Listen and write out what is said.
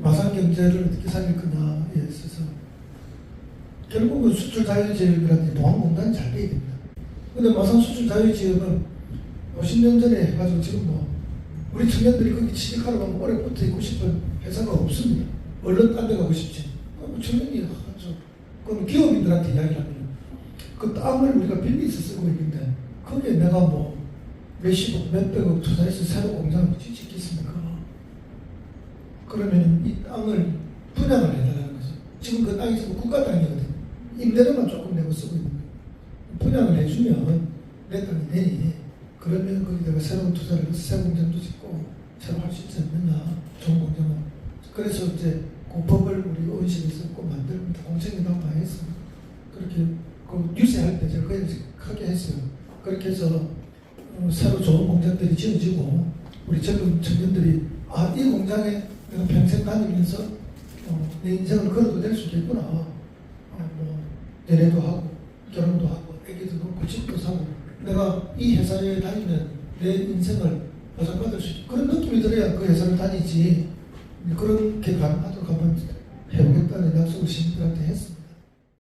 마산 경제를 어떻게 살릴 거냐에 있어서 결국은 수출 자유지역이라든지 보안공단이 잘 돼야 됩니다. 근데 마산 수출 자유지역은 50년 전에 해가지고 지금 뭐 우리 청년들이 거기 취직하러 가면 오래 붙어 있고 싶은 회사가 없습니다. 얼른 딴 데 가고 싶지. 그럼 청년이 하죠. 그럼 기업인들한테 이야기를 하면 그 땅을 우리가 빌리서 쓰고 있는데 거기에 내가 뭐 몇십억, 몇백억 투자해서 새로 공장을 짓겠습니까? 그러면 이 땅을 분양을 해달라는 거죠. 지금 그 땅이 지금 국가 땅이거든. 임대료만 조금 내고 쓰고 있는 거예요. 분양을 해주면 내 땅이 되니 그러면 거기다가 새로운 투자를 해서 새 공장도 짓고 새로 할 수 있지 않느냐. 좋은 공장은. 그래서 이제 공법을 우리 의원실에서 꼭 만들면서 공청회도 한번 했습니다. 그렇게 그 유세할 때 제가 그걸 크게 했어요. 그렇게 해서 어, 새로 좋은 공장들이 지어지고 우리 젊은 청년들이 아 이 공장에 내가 평생 다니면서 어, 내 인생을 걸어도 될 수도 있구나. 어, 뭐 연애도 하고 결혼도 하고 애기도 낳고 집도 사고 내가 이 회사에 다니면 내 인생을 보장받을 수 있고 그런 느낌이 들어야 그 회사를 다니지 그렇게 가능하도록 한번 해보겠다는 약속을 시민들한테 했습니다.